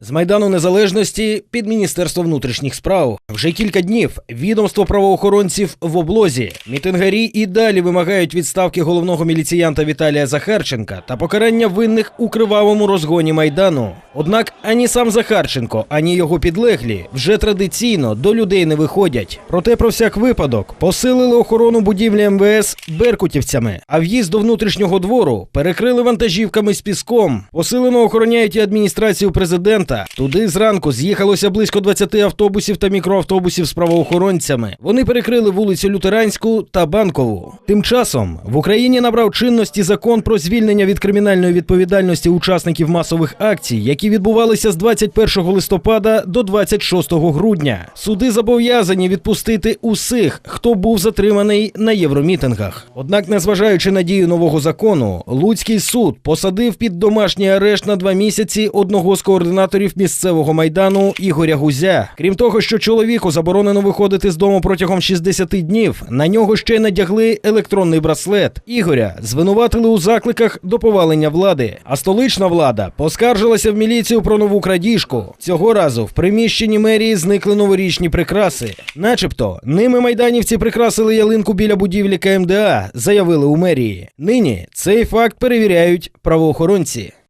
З Майдану Незалежності під Міністерство внутрішніх справ вже кілька днів відомство правоохоронців в облозі. Мітингарі і далі вимагають відставки головного міліціянта Віталія Захарченка та покарання винних у кривавому розгоні майдану. Однак ані сам Захарченко, ані його підлеглі вже традиційно до людей не виходять. Проте про всяк випадок посилили охорону будівлі МВС беркутівцями, а в'їзд до внутрішнього двору перекрили вантажівками з піском. Посилено охороняють і адміністрацію президента. Туди зранку з'їхалося близько 20 автобусів та мікроавтобусів з правоохоронцями. Вони перекрили вулицю Лютеранську та Банкову. Тим часом в Україні набрав чинності закон про звільнення від кримінальної відповідальності учасників масових акцій, які відбувалися з 21 листопада до 26 грудня. Суди зобов'язані відпустити усіх, хто був затриманий на євромітингах. Однак, незважаючи на дію нового закону, Луцький суд посадив під домашній арешт на два місяці одного з координаторів місцевого майдану Ігоря Гузя. Крім того, що чоловіку заборонено виходити з дому протягом 60 днів, на нього ще й надягли електронний браслет. Ігоря звинуватили у закликах до повалення влади. А столична влада поскаржилася в міліцію про нову крадіжку. Цього разу в приміщенні мерії зникли новорічні прикраси. Начебто, ними майданівці прикрасили ялинку біля будівлі КМДА, заявили у мерії. Нині цей факт перевіряють правоохоронці.